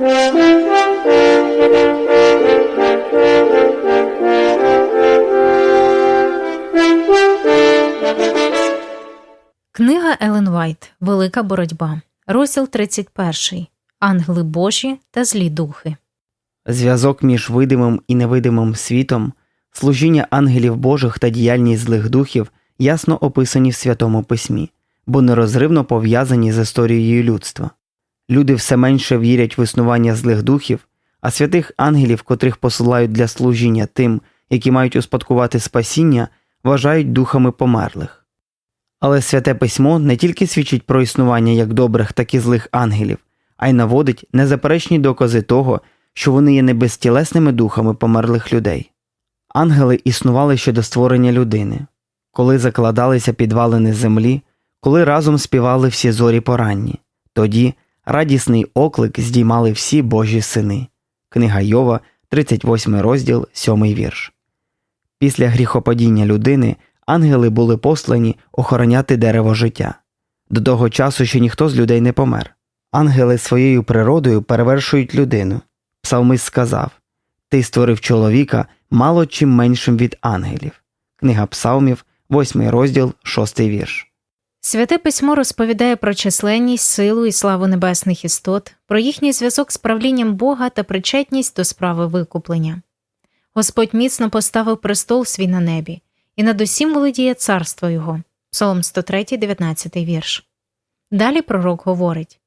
Книга Елен Вайт Велика боротьба. Розділ 31. Ангели Божі та злі духи. Зв'язок між видимим і невидимим світом, служіння ангелів Божих та діяльність злих духів ясно описані в Святому Письмі, бо нерозривно пов'язані з історією людства. Люди все менше вірять в існування злих духів, а святих ангелів, котрих посилають для служіння тим, які мають успадкувати спасіння, вважають духами померлих. Але святе письмо не тільки свідчить про існування як добрих, так і злих ангелів, а й наводить незаперечні докази того, що вони є не безтілесними духами померлих людей. Ангели існували ще до створення людини, коли закладалися підвалини землі, коли разом співали всі зорі поранні, тоді радісний оклик здіймали всі Божі сини. Книга Йова, 38 розділ, 7 вірш. Після гріхопадіння людини ангели були послані охороняти дерево життя. До того часу ще ніхто з людей не помер. Ангели своєю природою перевершують людину. Псалмист сказав Ти створив чоловіка мало чим меншим від ангелів. Книга Псалмів, 8 розділ, 6 вірш. Святе письмо розповідає про численність, силу і славу небесних істот, про їхній зв'язок з правлінням Бога та причетність до справи викуплення. Господь міцно поставив престол свій на небі, і над усім володіє царство його. Псалом 103, 19 вірш. Далі пророк говорить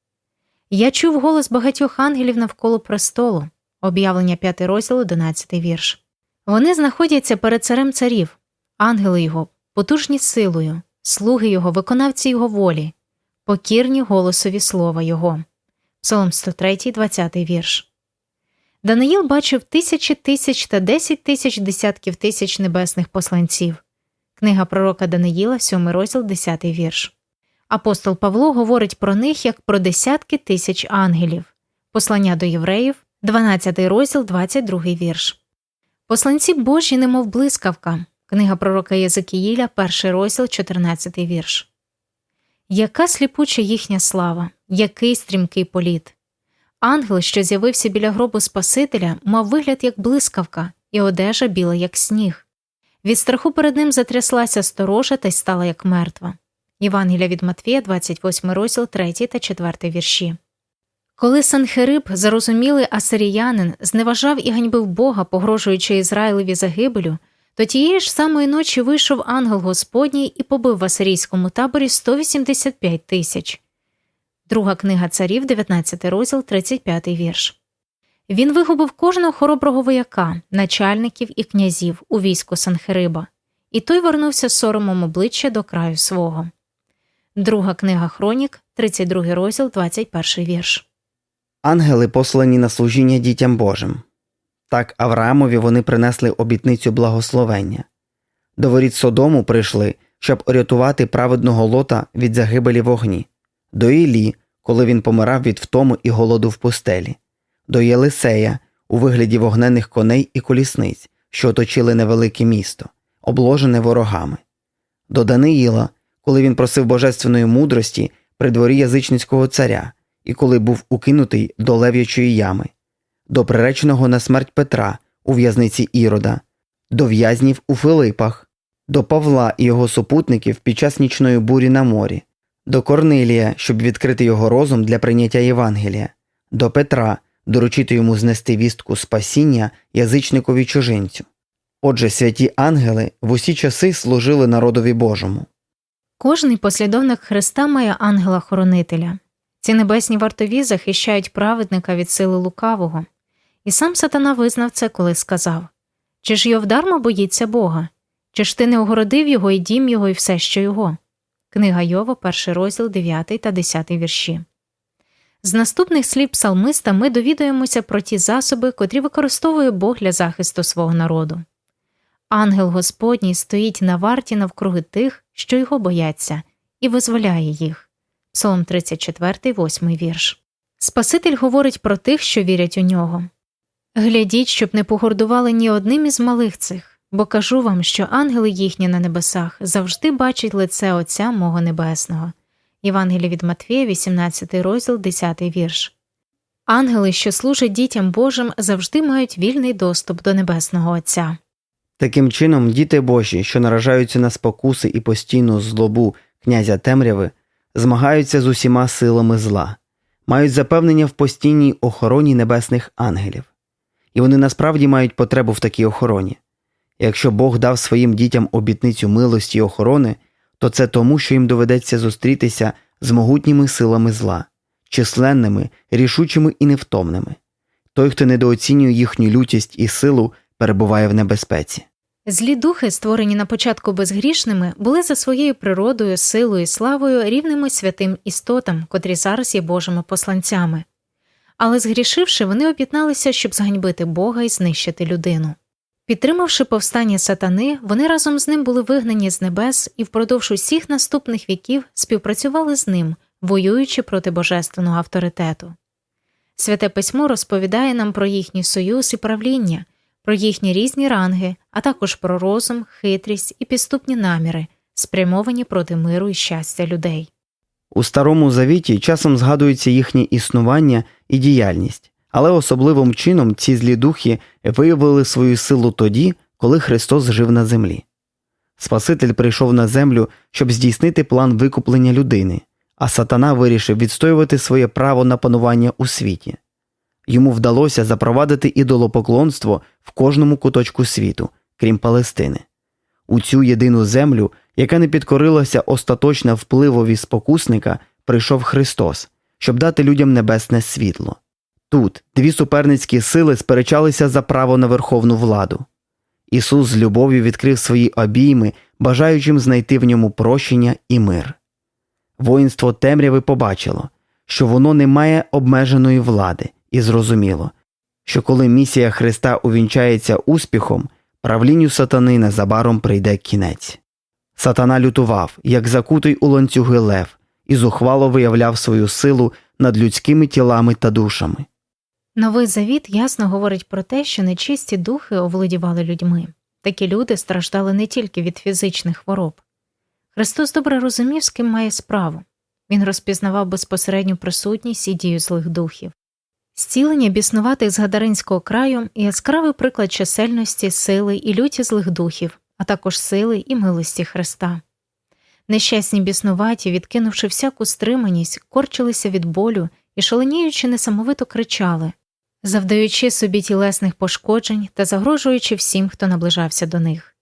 Я чув голос багатьох ангелів навколо престолу, об'явлення 5 розділ, 11 вірш. Вони знаходяться перед царем царів, ангели його, потужні силою, слуги його, виконавці його волі, покірні голосові слова його. Псалом 103, 20 вірш. Даниїл бачив тисячі тисяч та десять тисяч десятків тисяч небесних посланців. Книга пророка Даниїла, 7 розділ, 10 вірш. Апостол Павло говорить про них як про десятки тисяч ангелів. Послання до євреїв, 12 розділ, 22 вірш. Посланці Божі, немов блискавка. Книга пророка Єзекіїля, 1 розділ, 14 вірш. Яка сліпуча їхня слава, який стрімкий політ. Ангел, що з'явився біля гробу Спасителя, мав вигляд як блискавка, і одежа біла, як сніг. Від страху перед ним затряслася сторожа та й стала як мертва. Євангелія від Матвія, 28 розділ, 3 та 4 вірші. Коли Санхериб, зарозумілий асиріянин, зневажав і ганьбив Бога, погрожуючи Ізраїлеві загибелю, то тієї ж самої ночі вийшов ангел Господній і побив в асирійському таборі 185 тисяч. Друга книга царів, 19 розділ, 35 вірш. Він вигубив кожного хороброго вояка, начальників і князів у війську Санхериба, і той вернувся соромом обличчя до краю свого. Друга книга Хронік, 32 розділ, 21 вірш. Ангели послані на служіння дітям Божим. Так Авраамові вони принесли обітницю благословення. До воріт Содому прийшли, щоб урятувати праведного лота від загибелі вогні, до Іллі, коли він помирав від втому і голоду в пустелі, до Єлисея у вигляді вогнених коней і колісниць, що оточили невелике місто, обложене ворогами, до Даниїла, коли він просив божественної мудрості при дворі язичницького царя і коли був укинутий до лев'ячої ями, до приреченого на смерть Петра у в'язниці Ірода, до в'язнів у Филипах, до Павла і його супутників під час нічної бурі на морі, до Корнилія, щоб відкрити його розум для прийняття Євангелія, до Петра, доручити йому знести вістку спасіння язичникові чужинцю. Отже, святі ангели в усі часи служили народові Божому. Кожний послідовник Христа має ангела-хоронителя. Ці небесні вартові захищають праведника від сили лукавого. І сам сатана визнав це, коли сказав Чи ж йов дарма боїться Бога? Чи ж ти не огородив його і дім його, і все, що його? Книга Йова, перший розділ 9 та 10 вірші. З наступних слів псалмиста ми довідуємося про ті засоби, котрі використовує Бог для захисту свого народу. Ангел Господній стоїть на варті навкруги тих, що його бояться, і визволяє їх. Псалом 34, 8 вірш. Спаситель говорить про тих, що вірять у нього. Глядіть, щоб не погордували ні одним із малих цих, бо кажу вам, що ангели їхні на небесах завжди бачать лице Отця мого Небесного. Євангелія від Матвія, 18 розділ, 10 вірш. Ангели, що служать дітям Божим, завжди мають вільний доступ до Небесного Отця. Таким чином, діти Божі, що наражаються на спокуси і постійну злобу князя темряви, змагаються з усіма силами зла, мають запевнення в постійній охороні небесних ангелів. І вони насправді мають потребу в такій охороні. Якщо Бог дав своїм дітям обітницю милості й охорони, то це тому, що їм доведеться зустрітися з могутніми силами зла, численними, рішучими і невтомними. Той, хто недооцінює їхню лютість і силу, перебуває в небезпеці. Злі духи, створені на початку безгрішними, були за своєю природою, силою і славою рівними святим істотам, котрі зараз є Божими посланцями. Але згрішивши, вони об'єдналися, щоб зганьбити Бога і знищити людину. Підтримавши повстання сатани, вони разом з ним були вигнані з небес і впродовж усіх наступних віків співпрацювали з ним, воюючи проти божественного авторитету. Святе письмо розповідає нам про їхній союз і правління, про їхні різні ранги, а також про розум, хитрість і підступні наміри, спрямовані проти миру і щастя людей. У Старому Завіті часом згадується їхнє існування і діяльність, але особливим чином ці злі духи виявили свою силу тоді, коли Христос жив на землі. Спаситель прийшов на землю, щоб здійснити план викуплення людини, а сатана вирішив відстоювати своє право на панування у світі. Йому вдалося запровадити ідолопоклонство в кожному куточку світу, крім Палестини. У цю єдину землю, яка не підкорилася остаточно впливові спокусника, прийшов Христос, щоб дати людям небесне світло. Тут дві суперницькі сили сперечалися за право на верховну владу. Ісус з любов'ю відкрив свої обійми, бажаючим знайти в ньому прощення і мир. Воїнство темряви побачило, що воно не має обмеженої влади, і зрозуміло, що коли місія Христа увінчається успіхом, правлінню сатани незабаром прийде кінець. Сатана лютував, як закутий у ланцюги лев, і зухвало виявляв свою силу над людськими тілами та душами. Новий завіт ясно говорить про те, що нечисті духи оволодівали людьми. Такі люди страждали не тільки від фізичних хвороб. Христос добре розумів, з ким має справу. Він розпізнавав безпосередню присутність і дію злих духів. Зцілення біснуватих з Гадаринського краю яскравий приклад чисельності, сили і люті злих духів, а також сили і милості Христа. Нещасні біснуваті, відкинувши всяку стриманість, корчилися від болю і, шаленіючи, несамовито кричали, завдаючи собі тілесних пошкоджень та загрожуючи всім, хто наближався до них.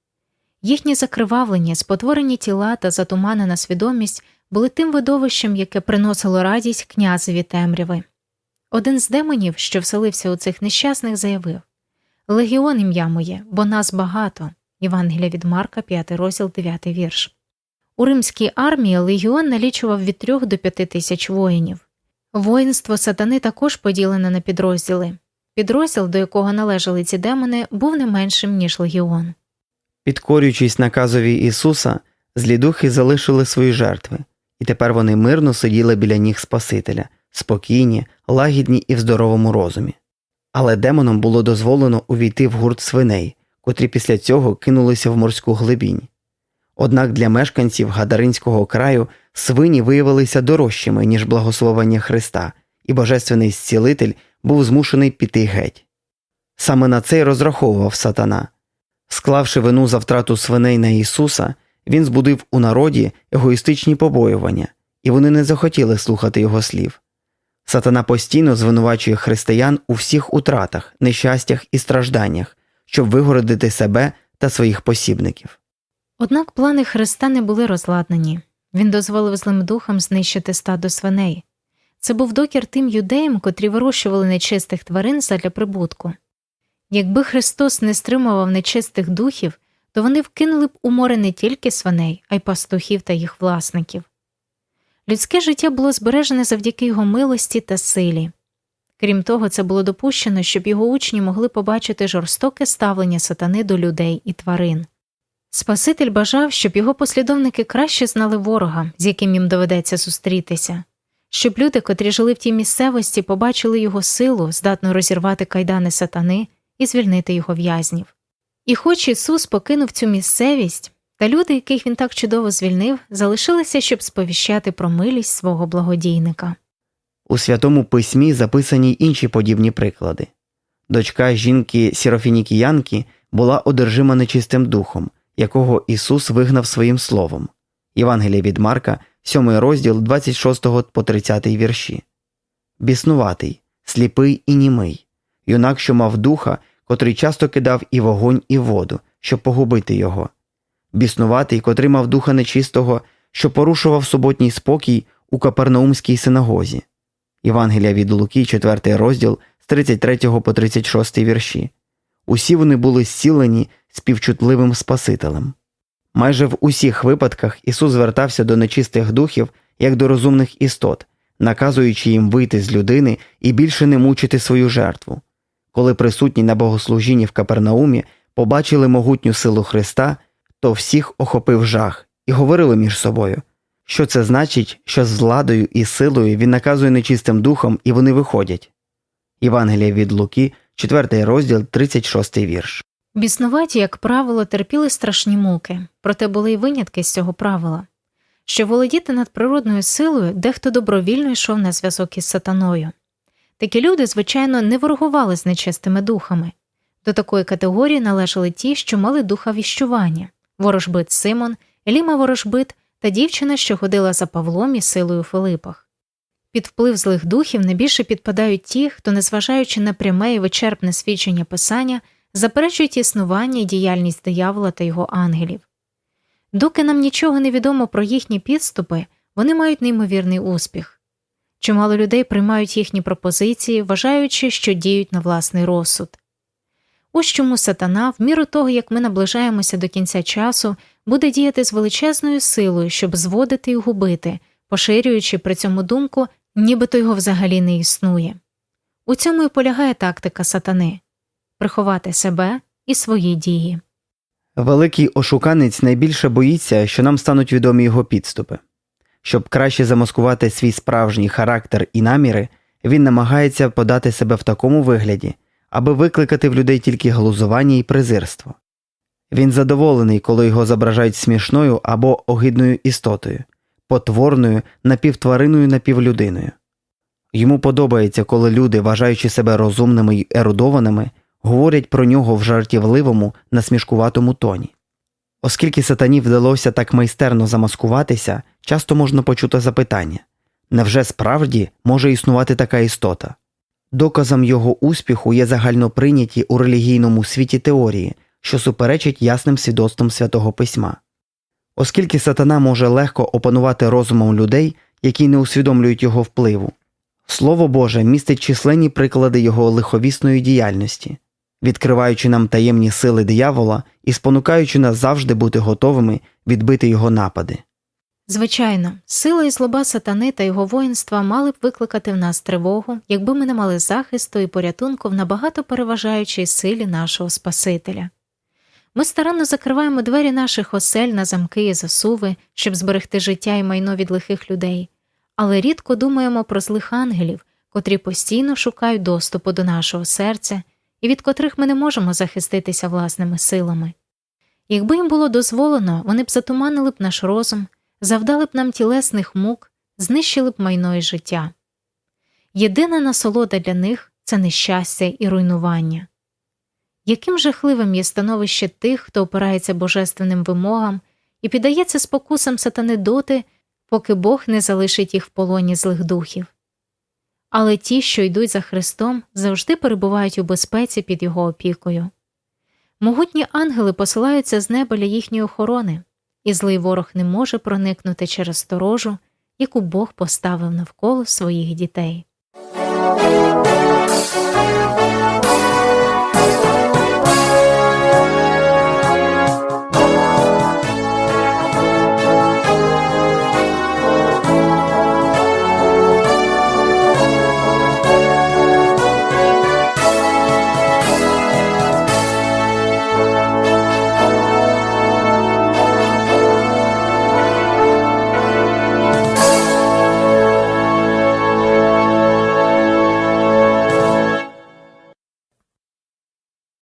Їхні закривавлення, спотворені тіла та затуманена свідомість були тим видовищем, яке приносило радість князеві темряви. Один з демонів, що вселився у цих нещасних, заявив Легіон ім'я моє, бо нас багато. Євангелія від Марка, 5 розділ, 9 вірш. У римській армії легіон налічував від 3 до 5 тисяч воїнів. Воїнство сатани також поділене на підрозділи. Підрозділ, до якого належали ці демони, був не меншим, ніж легіон. Підкорюючись наказові Ісуса, злі духи залишили свої жертви, і тепер вони мирно сиділи біля ніг Спасителя, спокійні, лагідні і в здоровому розумі. Але демонам було дозволено увійти в гурт свиней, котрі після цього кинулися в морську глибінь. Однак для мешканців Гадаринського краю свині виявилися дорожчими, ніж благословення Христа, і божественний зцілитель був змушений піти геть. Саме на це й розраховував сатана. Склавши вину за втрату свиней на Ісуса, він збудив у народі егоїстичні побоювання, і вони не захотіли слухати його слів. Сатана постійно звинувачує християн у всіх утратах, нещастях і стражданнях, щоб вигородити себе та своїх посібників. Однак плани Христа не були розладнані. Він дозволив злим духам знищити стадо свиней. Це був докір тим юдеям, котрі вирощували нечистих тварин задля прибутку. Якби Христос не стримував нечистих духів, то вони вкинули б у море не тільки свиней, а й пастухів та їх власників. Людське життя було збережене завдяки його милості та силі. Крім того, це було допущено, щоб його учні могли побачити жорстоке ставлення сатани до людей і тварин. Спаситель бажав, щоб його послідовники краще знали ворога, з яким їм доведеться зустрітися, щоб люди, котрі жили в тій місцевості, побачили його силу, здатну розірвати кайдани сатани і звільнити його в'язнів. І хоч Ісус покинув цю місцевість, та люди, яких він так чудово звільнив, залишилися, щоб сповіщати про милість свого благодійника. У святому письмі записані інші подібні приклади. Дочка жінки Сірофінікіянки була одержима нечистим духом, якого Ісус вигнав своїм словом. Євангелія від Марка, 7 розділ 26 по 30 вірші. Біснуватий, сліпий і німий, юнак, що мав духа, котрий часто кидав і вогонь, і воду, щоб погубити його. Біснуватий, котрий мав духа нечистого, що порушував суботній спокій у Капернаумській синагозі. Євангелія від Луки, 4 розділ з 33 по 36 вірші. Усі вони були зцілені співчутливим Спасителем. Майже в усіх випадках Ісус звертався до нечистих духів як до розумних істот, наказуючи їм вийти з людини і більше не мучити свою жертву. Коли присутні на богослужінні в Капернаумі побачили могутню силу Христа, то всіх охопив жах і говорили між собою, що це значить, що з владою і силою він наказує нечистим духом, і вони виходять. Євангелія від Луки, 4 розділ, 36 вірш. Біснуваті, як правило, терпіли страшні муки, проте були й винятки з цього правила. Щоб володіти надприродною силою, дехто добровільно йшов на зв'язок із сатаною. Такі люди, звичайно, не ворогували з нечистими духами. До такої категорії належали ті, що мали духа віщування ворожбит Симон, Еліма Ворожбит та дівчина, що ходила за Павлом і силою Филипах. Під вплив злих духів найбільше підпадають ті, хто, незважаючи на пряме і вичерпне свідчення писання, заперечують існування і діяльність диявола та його ангелів. Доки нам нічого не відомо про їхні підступи, вони мають неймовірний успіх. Чимало людей приймають їхні пропозиції, вважаючи, що діють на власний розсуд. Ось чому сатана, в міру того, як ми наближаємося до кінця часу, буде діяти з величезною силою, щоб зводити і губити, поширюючи при цьому думку, нібито його взагалі не існує. У цьому і полягає тактика сатани приховати себе і свої дії. Великий ошуканець найбільше боїться, що нам стануть відомі його підступи. Щоб краще замаскувати свій справжній характер і наміри, він намагається подати себе в такому вигляді, аби викликати в людей тільки глузування і презирство. Він задоволений, коли його зображають смішною або огидною істотою, потворною, напівтвариною напівлюдиною. Йому подобається, коли люди, вважаючи себе розумними й ерудованими, говорять про нього в жартівливому, насмішкуватому тоні. Оскільки сатані вдалося так майстерно замаскуватися, часто можна почути запитання невже справді може існувати така істота? Доказом його успіху є загальноприйняті у релігійному світі теорії, що суперечать ясним свідоцтвам святого письма. Оскільки сатана може легко опанувати розумом людей, які не усвідомлюють його впливу, Слово Боже містить численні приклади його лиховісної діяльності, відкриваючи нам таємні сили диявола і спонукаючи нас завжди бути готовими відбити його напади. Звичайно, сила і злоба сатани та його воїнства мали б викликати в нас тривогу, якби ми не мали захисту і порятунку в набагато переважаючій силі нашого Спасителя. Ми старанно закриваємо двері наших осель на замки і засуви, щоб зберегти життя і майно від лихих людей, але рідко думаємо про злих ангелів, котрі постійно шукають доступу до нашого серця і від котрих ми не можемо захиститися власними силами. Якби їм було дозволено, вони б затуманили б наш розум, завдали б нам тілесних мук, знищили б майно і життя. Єдина насолода для них це нещастя і руйнування. Яким жахливим є становище тих, хто опирається божественним вимогам і піддається спокусам сатани доти, поки Бог не залишить їх в полоні злих духів. Але ті, що йдуть за Христом, завжди перебувають у безпеці під його опікою. Могутні ангели посилаються з неба для їхньої охорони, і злий ворог не може проникнути через сторожу, яку Бог поставив навколо своїх дітей.